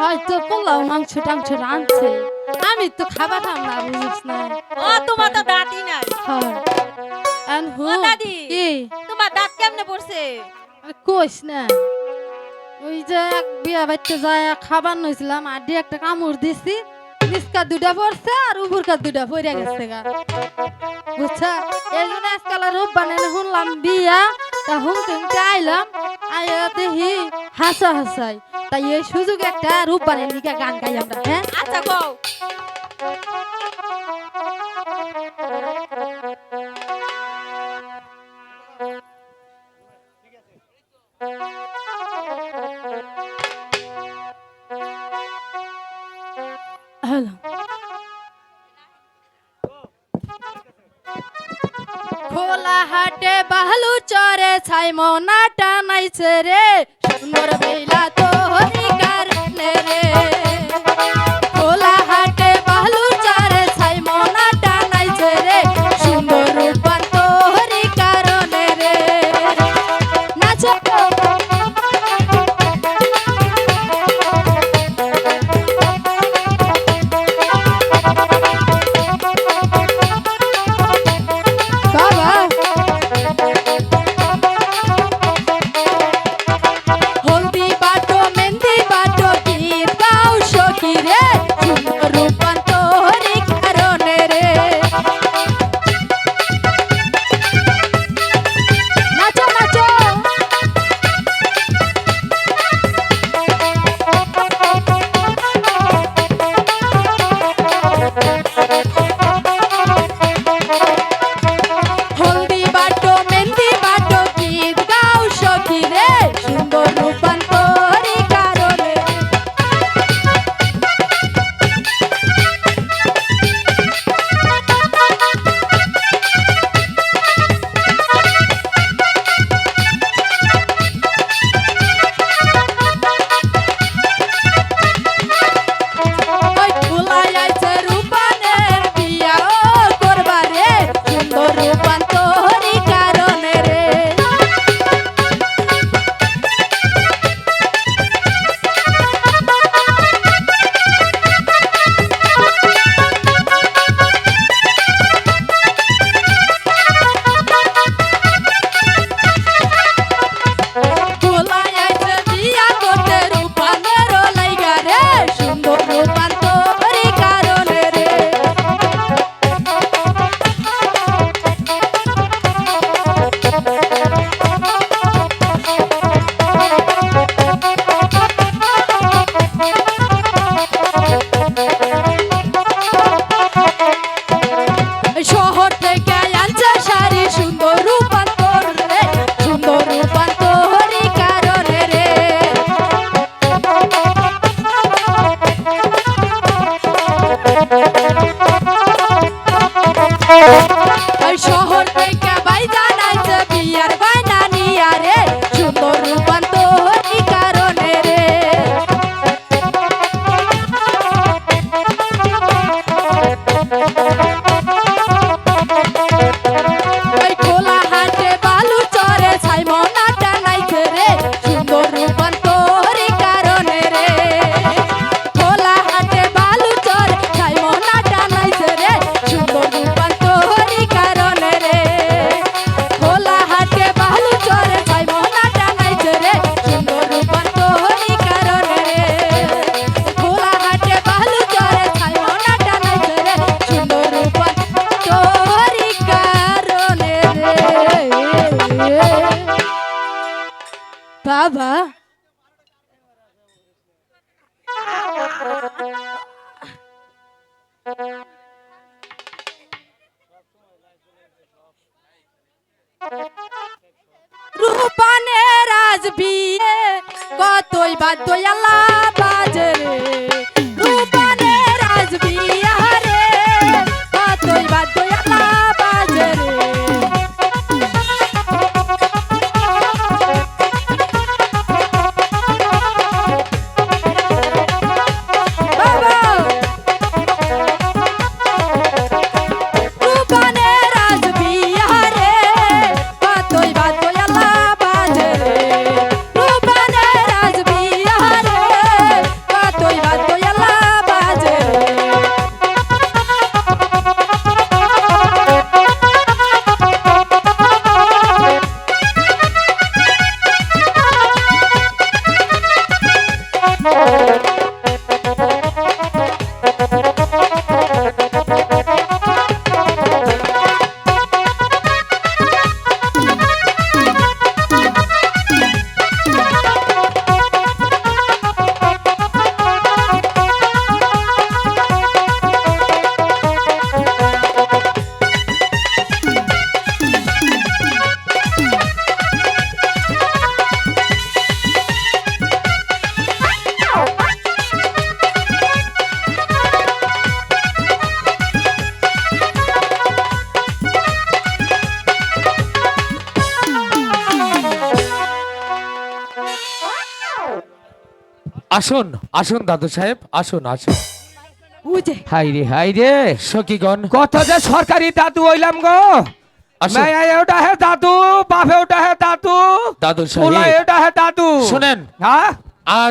হয়তো পোলাও মাংস টাংস রাঁধছে। আমি তো খাবার খাম না বুঝিস না। ও তোমার তো দাঁতই নাই। হয়। হু দাদি। কি? তোমার দাঁত কেমনে পড়ছে? কইস না। ওই যে এক বিয়া বাড়িতে যায় খাবার নইছিলাম আড্ডি একটা কামড় দিছি নিচকা দুটা পড়ছে আর উপরকা দুটা পড়ে গেছে গা। বুঝছা? এই জন্য আজকাল রূপ বানানো শুনলাম বিয়া তা হুমতে হুমতে আইলাম আইয়া দেখি হাসা হাসাই। তাই এই সুযোগ একটা রূপ বানাই লিখে গান গাই আমরা হ্যাঁ? আচ্ছা হ্যালো। খোলা হাটে বালু চরে ছাই মনা টানাইছে রে। সুন্দর বেলা Oh! বাবা রূপানে রাজ বিয়ে কতই বাদ্য আল্লাহ। আসুন আসুন দাদু সাহেব আসুন আসুন। বুঝে হাই রে হাই রে সখীগণ। কত যে সরকারি দাদু হইলাম গো। আসুন। মায়া ওটা হে দাদু বাপে ওটা হে দাদু। দাদু সাহেব। ওটা হে দাদু। শুনেন। হ্যাঁ? আজ